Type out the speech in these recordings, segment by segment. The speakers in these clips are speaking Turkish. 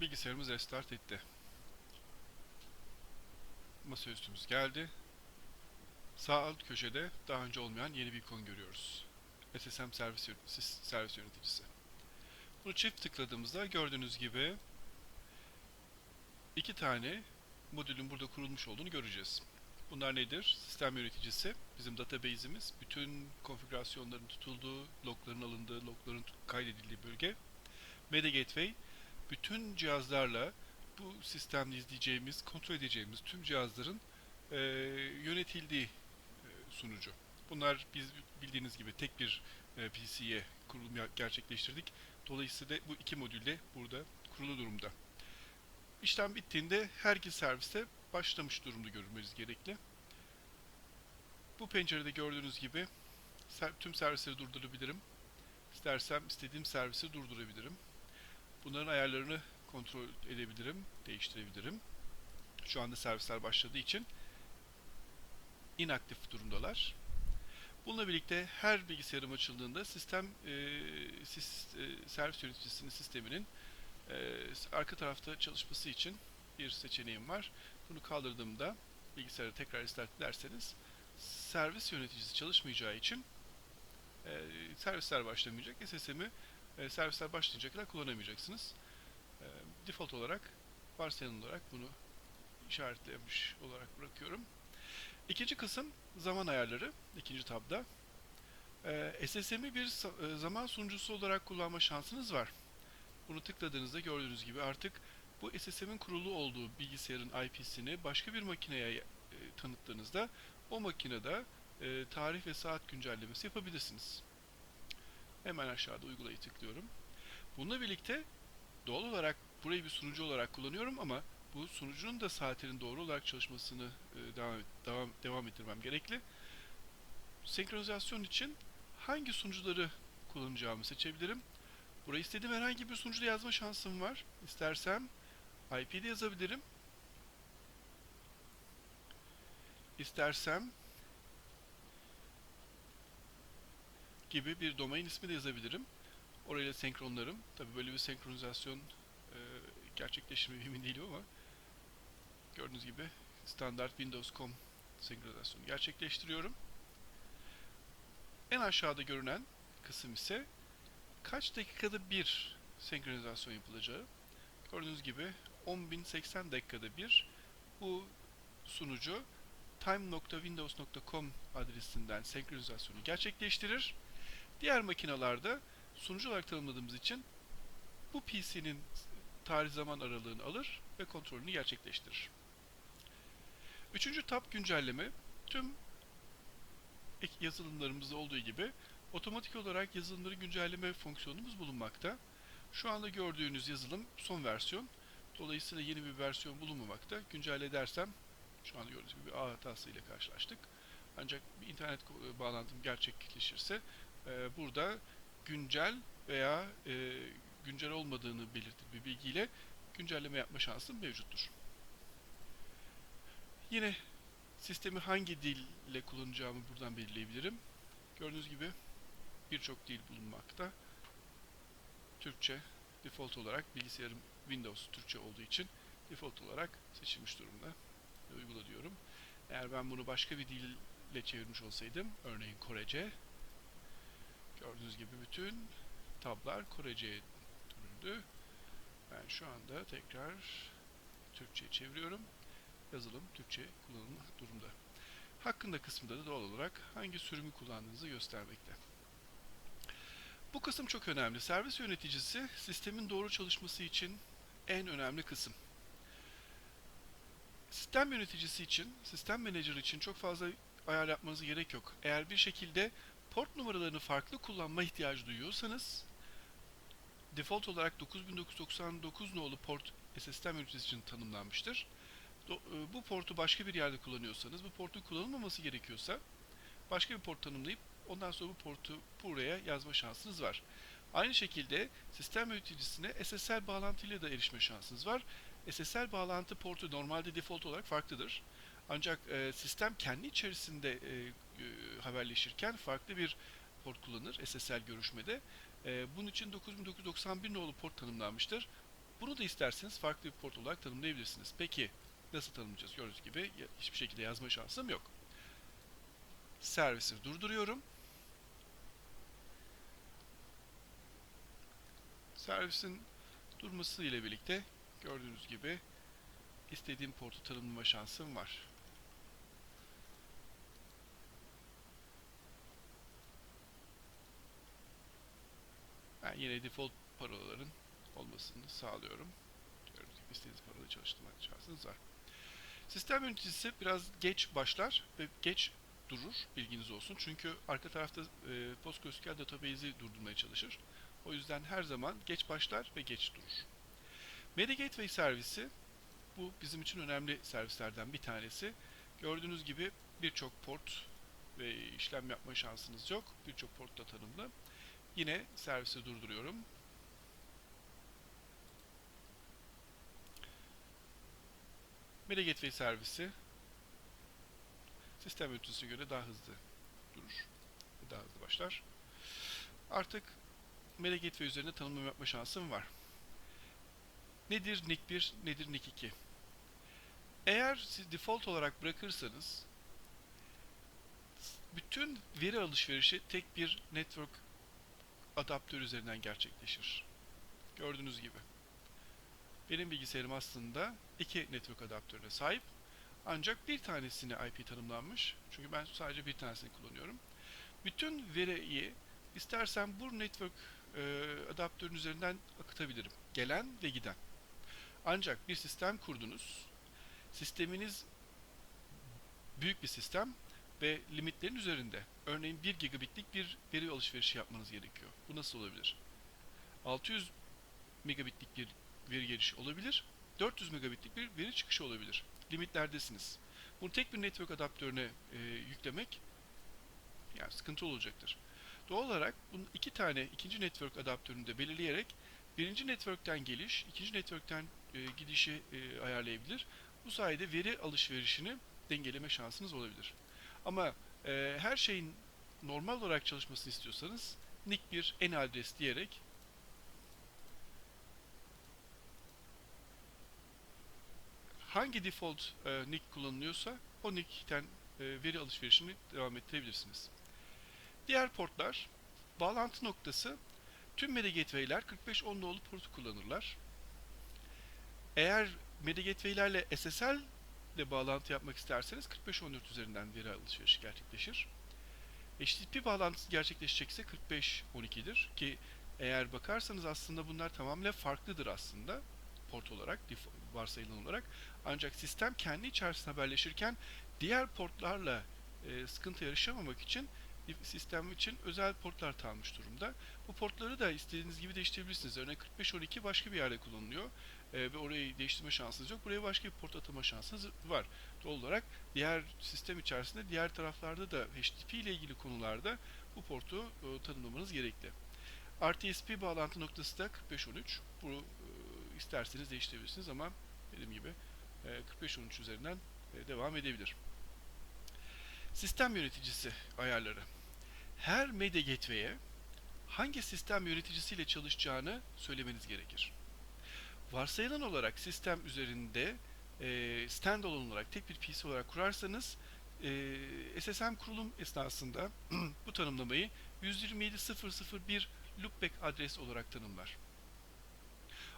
Bilgisayarımız restart etti. Masaüstümüz geldi. Sağ alt köşede daha önce olmayan yeni bir ikon görüyoruz. SSM servis, servis yöneticisi. Bunu çift tıkladığımızda gördüğünüz gibi iki tane modülün burada kurulmuş olduğunu göreceğiz. Bunlar nedir? Sistem yöneticisi, bizim database'imiz, bütün konfigürasyonların tutulduğu, logların alındığı, logların kaydedildiği bölge. Media Gateway, bütün cihazlarla bu sistemde izleyeceğimiz, kontrol edeceğimiz tüm cihazların eee, yönetildiği eee, sunucu. Bunlar biz bildiğiniz gibi tek bir eee, PC'ye kurulum gerçekleştirdik. Dolayısıyla bu iki modül de burada kurulu durumda. İşlem bittiğinde her iki serviste başlamış durumda görülmeniz gerekli. Bu pencerede gördüğünüz gibi tüm servisleri durdurabilirim. İstersem istediğim servisi durdurabilirim. Bunların ayarlarını kontrol edebilirim, değiştirebilirim. Şu anda servisler başladığı için inaktif durumdalar. Bununla birlikte her bilgisayarım açıldığında sistem e, sis- e, servis yöneticisinin sisteminin e, arka tarafta çalışması için bir seçeneğim var. Bunu kaldırdığımda bilgisayarı tekrar restart ederseniz servis yöneticisi çalışmayacağı için e, servisler başlamayacak. SSM'i e, servisler başlayınca kadar kullanamayacaksınız. E, default olarak varsayılan olarak bunu işaretlemiş olarak bırakıyorum. İkinci kısım zaman ayarları. ikinci tabda. E, SSM'i bir e, zaman sunucusu olarak kullanma şansınız var. Bunu tıkladığınızda gördüğünüz gibi artık bu SSM'in kurulu olduğu bilgisayarın IP'sini başka bir makineye e, tanıttığınızda o makinede tarih ve saat güncellemesi yapabilirsiniz. Hemen aşağıda uygulayı tıklıyorum. Bununla birlikte doğal olarak burayı bir sunucu olarak kullanıyorum ama bu sunucunun da saatinin doğru olarak çalışmasını e, devam, devam, devam ettirmem gerekli. Senkronizasyon için hangi sunucuları kullanacağımı seçebilirim. Buraya istediğim herhangi bir sunucuda yazma şansım var. İstersem IP'de yazabilirim. İstersem gibi bir domain ismi de yazabilirim. Orayla senkronlarım. Tabii böyle bir senkronizasyon e, gerçekleşir mi emin değilim ama gördüğünüz gibi standart Windows.com senkronizasyonu gerçekleştiriyorum. En aşağıda görünen kısım ise kaç dakikada bir senkronizasyon yapılacağı. Gördüğünüz gibi 10.080 dakikada bir bu sunucu time.windows.com adresinden senkronizasyonu gerçekleştirir. Diğer makinalarda sunucu olarak tanımladığımız için bu PC'nin tarih zaman aralığını alır ve kontrolünü gerçekleştirir. Üçüncü tab güncelleme tüm yazılımlarımızda olduğu gibi otomatik olarak yazılımları güncelleme fonksiyonumuz bulunmakta. Şu anda gördüğünüz yazılım son versiyon. Dolayısıyla yeni bir versiyon bulunmamakta. Güncelle edersem şu anda gördüğünüz gibi ağ hatası ile karşılaştık. Ancak bir internet bağlantım gerçekleşirse e, burada güncel veya e, güncel olmadığını belirtir bir bilgiyle güncelleme yapma şansım mevcuttur. Yine sistemi hangi dille kullanacağımı buradan belirleyebilirim. Gördüğünüz gibi birçok dil bulunmakta. Türkçe default olarak bilgisayarım Windows Türkçe olduğu için default olarak seçilmiş durumda. Uygula diyorum. Eğer ben bunu başka bir dille çevirmiş olsaydım, örneğin Korece, gördüğünüz gibi bütün tablar Korece'ye dönüldü. Ben şu anda tekrar Türkçe'ye çeviriyorum. Yazılım Türkçe kullanılma durumda. Hakkında kısmında da doğal olarak hangi sürümü kullandığınızı göstermekte. Bu kısım çok önemli. Servis yöneticisi sistemin doğru çalışması için en önemli kısım. Sistem yöneticisi için, sistem menajer için çok fazla ayar yapmanıza gerek yok. Eğer bir şekilde port numaralarını farklı kullanma ihtiyacı duyuyorsanız default olarak 9999 nolu port sistem yöneticisi için tanımlanmıştır. E, Bu portu başka bir yerde kullanıyorsanız, bu portun kullanılmaması gerekiyorsa başka bir port tanımlayıp ondan sonra bu portu buraya yazma şansınız var. Aynı şekilde sistem yöneticisine SSL bağlantıyla da erişme şansınız var. SSL bağlantı portu normalde default olarak farklıdır. Ancak e, sistem kendi içerisinde e, haberleşirken farklı bir port kullanır SSL görüşmede. E, bunun için 9991 nolu port tanımlanmıştır. Bunu da isterseniz farklı bir port olarak tanımlayabilirsiniz. Peki nasıl tanımlayacağız? Gördüğünüz gibi hiçbir şekilde yazma şansım yok. Servisi durduruyorum. Servisin durması ile birlikte gördüğünüz gibi istediğim portu tanımlama şansım var. Yine default parolaların olmasını sağlıyorum. Gördüğünüz gibi istediğiniz parola çalıştırmak şansınız var. Sistem yöneticisi biraz geç başlar ve geç durur bilginiz olsun. Çünkü arka tarafta e, PostgreSQL database'i durdurmaya çalışır. O yüzden her zaman geç başlar ve geç durur. Media Gateway servisi bu bizim için önemli servislerden bir tanesi. Gördüğünüz gibi birçok port ve işlem yapma şansınız yok. Birçok portta tanımlı. Yine servisi durduruyorum. Media Gateway servisi sistem yöneticisine göre daha hızlı durur. Daha hızlı başlar. Artık Media Gateway üzerinde tanımlama yapma şansım var. Nedir NIC 1, nedir NIC 2? Eğer siz default olarak bırakırsanız bütün veri alışverişi tek bir network adaptör üzerinden gerçekleşir. Gördüğünüz gibi. Benim bilgisayarım aslında iki network adaptörüne sahip. Ancak bir tanesine IP tanımlanmış. Çünkü ben sadece bir tanesini kullanıyorum. Bütün veriyi istersen bu network e, adaptörün üzerinden akıtabilirim. Gelen ve giden. Ancak bir sistem kurdunuz. Sisteminiz büyük bir sistem ve limitlerin üzerinde. Örneğin 1 gigabitlik bir veri alışverişi yapmanız gerekiyor. Bu nasıl olabilir? 600 megabitlik bir veri girişi olabilir. 400 megabitlik bir veri çıkışı olabilir. Limitlerdesiniz. Bunu tek bir network adaptörüne e, yüklemek yani sıkıntı olacaktır. Doğal olarak bunun iki tane ikinci network adaptörünü de belirleyerek birinci network'ten geliş, ikinci network'ten e, gidişi e, ayarlayabilir. Bu sayede veri alışverişini dengeleme şansınız olabilir. Ama e, her şeyin normal olarak çalışmasını istiyorsanız NIC 1 en adres diyerek hangi default e, NIC kullanılıyorsa o NIC'ten e, veri alışverişini devam ettirebilirsiniz. Diğer portlar bağlantı noktası tüm Media Gateway'ler 4510 nolu portu kullanırlar. Eğer Media Gateway'lerle SSL ile bağlantı yapmak isterseniz 4514 üzerinden veri alışverişi gerçekleşir. HTTP bağlantısı gerçekleşecekse 4512'dir ki eğer bakarsanız aslında bunlar tamamen farklıdır aslında port olarak, varsayılan olarak. Ancak sistem kendi içerisinde haberleşirken diğer portlarla e, sıkıntı yaşamamak için sistem için özel portlar tanımış durumda. Bu portları da istediğiniz gibi değiştirebilirsiniz. Örneğin 4512 başka bir yerde kullanılıyor e, ve orayı değiştirme şansınız yok. Buraya başka bir port atama şansınız var. Doğal olarak diğer sistem içerisinde diğer taraflarda da HTTP ile ilgili konularda bu portu e, tanımlamanız gerekli. RTSP bağlantı noktası da 4513. Bu e, isterseniz değiştirebilirsiniz ama dediğim gibi e, 4513 üzerinden e, devam edebilir. Sistem yöneticisi ayarları. Her medya gateway'e hangi sistem yöneticisiyle çalışacağını söylemeniz gerekir. Varsayılan olarak sistem üzerinde e, standalone olarak tek bir PC olarak kurarsanız e, SSM kurulum esnasında bu tanımlamayı 127.001 loopback adres olarak tanımlar.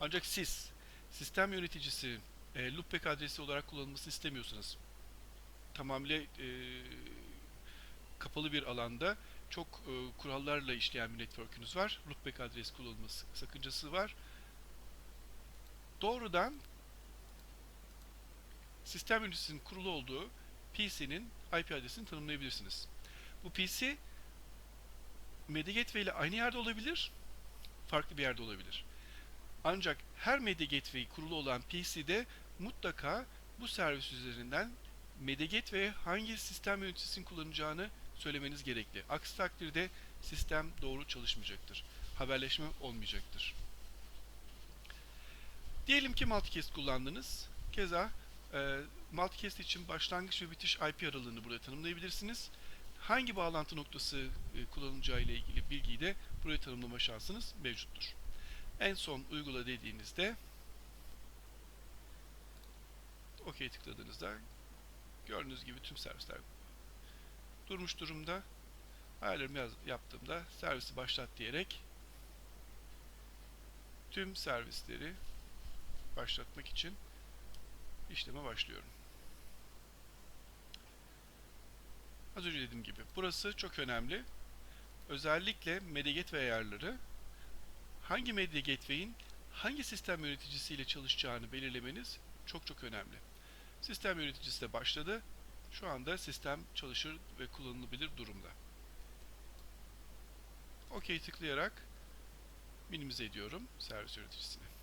Ancak siz sistem yöneticisi e, loopback adresi olarak kullanılmasını istemiyorsanız tamamıyla e, kapalı bir alanda çok e, kurallarla işleyen bir network'ünüz var. Loopback adres kullanılması sakıncası var. Doğrudan sistem yöneticisinin kurulu olduğu PC'nin IP adresini tanımlayabilirsiniz. Bu PC Media Gateway ile aynı yerde olabilir, farklı bir yerde olabilir. Ancak her Media Gateway kurulu olan PC'de mutlaka bu servis üzerinden Media Gateway'e hangi sistem yöneticisini kullanacağını söylemeniz gerekli. Aksi takdirde sistem doğru çalışmayacaktır. Haberleşme olmayacaktır. Diyelim ki multicast kullandınız. Keza e, multicast için başlangıç ve bitiş IP aralığını burada tanımlayabilirsiniz. Hangi bağlantı noktası e, kullanılacağı ile ilgili bilgiyi de buraya tanımlama şansınız mevcuttur. En son uygula dediğinizde OK tıkladığınızda gördüğünüz gibi tüm servisler durmuş durumda. Ayarlarımı yaz- yaptığımda servisi başlat diyerek tüm servisleri başlatmak için işleme başlıyorum. Az önce dediğim gibi burası çok önemli. Özellikle Media Gateway ayarları hangi Media Gateway'in hangi sistem yöneticisiyle çalışacağını belirlemeniz çok çok önemli. Sistem yöneticisi de başladı. Şu anda sistem çalışır ve kullanılabilir durumda. OK tıklayarak minimize ediyorum servis yöneticisini.